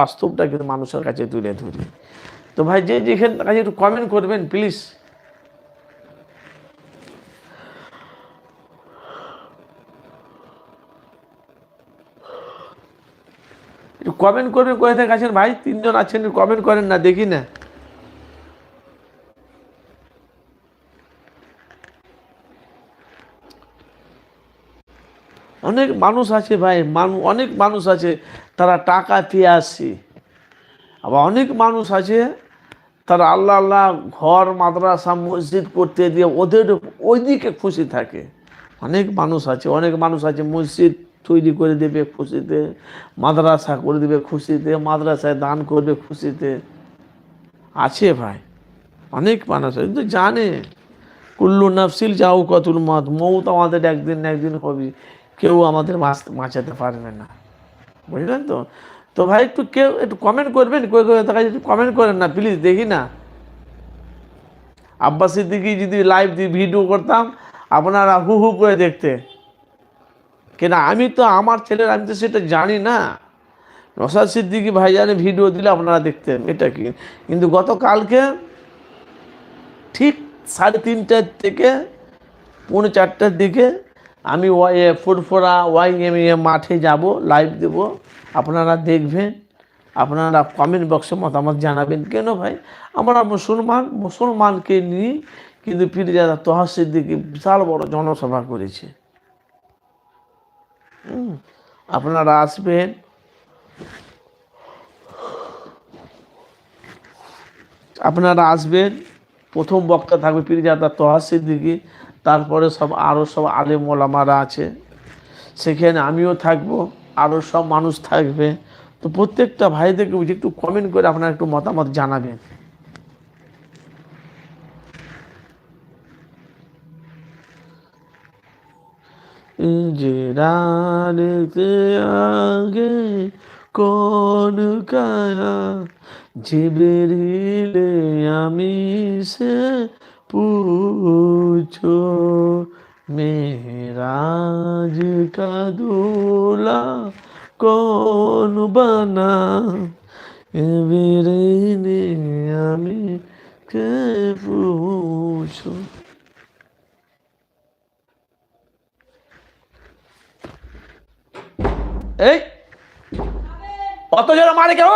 বাস্তবটা কিন্তু মানুষের কাছে তুলে ধরি। তো ভাই, যে যেখানে কাছে একটু কমেন্ট করবেন প্লিজ কমেন্ট করবেন কোথায় আছেন ভাই? তিনজন আছেন কমেন্ট করেন না, দেখি না। অনেক মানুষ আছে ভাই, মানু, অনেক মানুষ আছে, তারা টাকা পেয়ে আসছে। আবার অনেক মানুষ আছে, তারা আল্লাহ আল্লাহ ঘর, মাদ্রাসা, মসজিদ করতে দিয়ে ওদের ওইদিকে খুশি থাকে। অনেক মানুষ আছে, অনেক মানুষ আছে মসজিদ তৈরি করে দেবে খুশিতে, মাদ্রাসা করে দেবে খুশিতে, মাদ্রাসায় দান করবে খুশিতে। আছে ভাই, অনেক মানুষ আছে, কিন্তু জানে। কুল্লু নফসিল যাও কতুল মত মৌত আমাদের একদিন না একদিন হবে। কেউ আমাদের মাছ বাঁচাতে পারবে না। বুঝলেন তো? তো ভাই, একটু কেউ, একটু কমেন্ট করবেন? কেউ কেউ দেখা একটু কমেন্ট করেন না প্লিজ দেখি না। আব্বাস সিদ্দিকি যদি লাইভ দিয়ে ভিডিও করতাম, আপনারা হু হু করে দেখতে। কেন, আমি তো আমার ছেলের, আমি তো সেটা জানি না। নসাদ সিদ্দিকি ভাইজানে ভিডিও দিলে আপনারা দেখতেন, এটা কি? কিন্তু গতকালকে ঠিক সাড়ে তিনটার থেকে পৌনে চারটার দিকে আমি ওয়াই ফুরফুরা, ওয়াই এম মাঠে যাব লাইভ দেব। আপনারা দেখবেন, আপনারা কমেন্ট বক্সে মতামত জানাবেন। কেন ভাই? আমরা মুসলমান, মুসলমানকে নিয়ে কিন্তু পীরজাদা তহাসির দিকে বিশাল বড় জনসভা করেছে। আপনারা আসবেন। আপনারা আসবেন, প্রথম বক্তা থাকবে পীরজাদা তোহা সিদ্দিকি। তারপরে সব আরও সব আলেম ওলামারা আছে। সেখানে আমিও থাকব আরও সব মানুষ থাকবে। তো প্রত্যেকটা ভাইদেরকে বুঝি একটু কমেন্ট করে আপনার একটু মতামত জানাবেন। আগে কোন কারা? জিবরিলে, আমি সে पूछो मेराज का दूल्हा कौन बना जिबरील अमी के पूछो এই অত জোরে মারে কেউ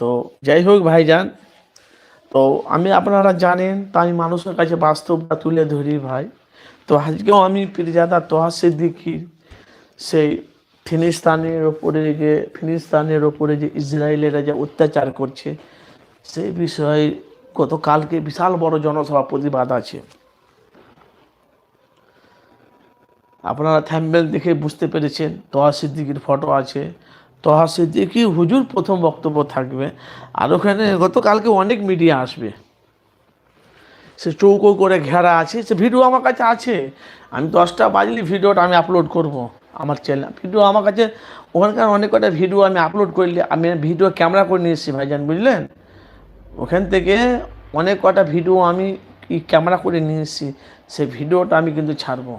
তো যাই হোক ভাইজান, তো আমি আপনারা জানেন, তা আমি মানুষের কাছে বাস্তবটা তুলে ধরি ভাই। তো আজকেও আমি পীরজাদা তোহা সিদ্দিকির সেই ফিলিস্তানের ওপরে যে, ফিলিস্তানের ওপরে যে ইসরায়েলেরা যে অত্যাচার করছে সেই বিষয়ে গতকালকে বিশাল বড় জনসভা প্রতিবাদ আছে। আপনারা থ্যাম্বেল দেখে বুঝতে পেরেছেন, তোহা সিদ্দিকির ফটো আছে। তোহা সিদ্দিকি হুজুর প্রথম বক্তব্য থাকবে। আর ওখানে গতকালকে অনেক মিডিয়া আসবে। সে চৌকো করে ঘেরা আছে, সে ভিডিও আমার কাছে আছে। আমি দশটা বাজলে ভিডিওটা আমি আপলোড করব আমার চ্যানেল ভিডিও আমার কাছে, ওখানকার অনেক কটা ভিডিও আমি আপলোড করলে। আমি ভিডিও ক্যামেরা করে নিয়ে এসেছি ভাইজান, বুঝলেন? ওখান থেকে অনেক কটা ভিডিও আমি ক্যামেরা করে নিয়ে এসেছি। সেই ভিডিওটা আমি কিন্তু ছাড়বো।